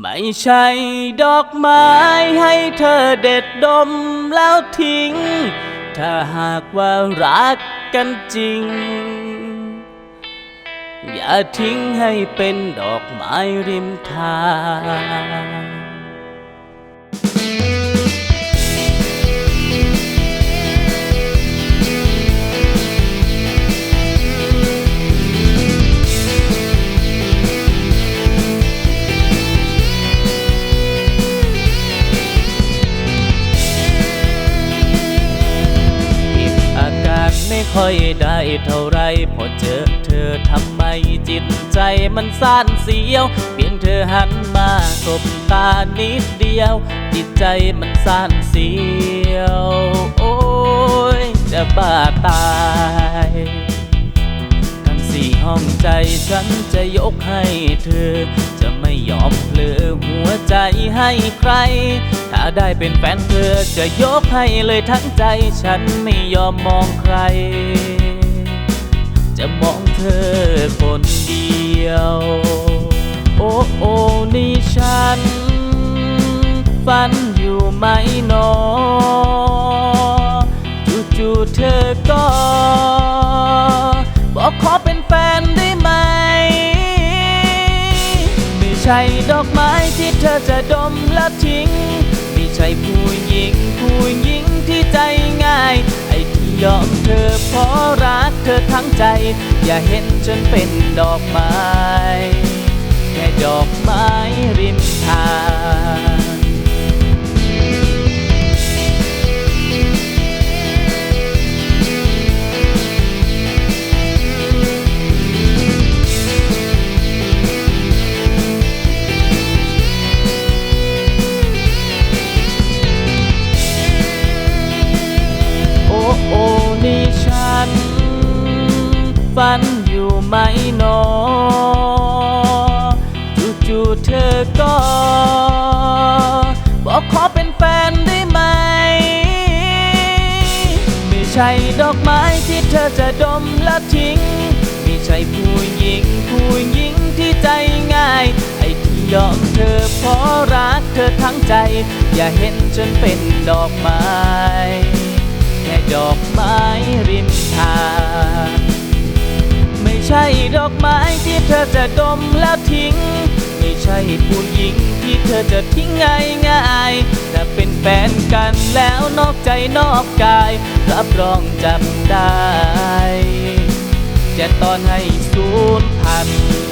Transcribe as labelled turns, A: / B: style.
A: ไม่ใช่ดอกไม้ให้เธอเด็ดดมแล้วทิ้ง ถ้าหากว่ารักกันจริง อย่าทิ้งให้เป็นดอกไม้ริมทาง ค่อยได้เท่าไรพอเจอเธอทำไมจิตใจมันซ่านเสียว เพียงเธอหันมากบตานิดเดียว จิตใจมันซ่านเสียว โอ้ยจะบ้าตาย ห้องใจฉันจะยกให้เธอ จะไม่ยอมเพลอหัวใจให้ใคร ถ้าได้เป็นแฟนเธอจะยกให้เลยทั้งใจฉันไม่ยอมมองใคร จะมองเธอคนเดียว โอ้โอ้นี่ฉัน ฝันอยู่ไหมหนอจู่ ดอกไม้ที่เธอจะดมและทิ้งไม่ใช่ผู้หญิง ผู้หญิงที่ใจง่าย ไอ้ที่ยอมเธอเพราะรักเธอทั้งใจ อย่าเห็นฉันเป็นดอกไม้ ฝันอยู่ไหมหนอจู่ๆเธอก็ บอกขอเป็นแฟนได้ไหม ไม่ใช่ดอกไม้ที่เธอจะดมแล้วทิ้ง ไม่ใช่ผู้หญิงผู้หญิงที่ใจง่าย ไอ้ที่ยอมเธอเพราะรักเธอทั้งใจ อย่าเห็นฉันเป็นดอกไม้ อกไม้ที่เธอจะดมแล้วทิ้ง ไม่ใช่ผู้หญิงที่เธอจะทิ้งง่ายง่ายๆถ้าเป็นแฟนกันแล้วนอกใจนอกกาย รับรองจำได้ จะตอนให้สูญพันธ์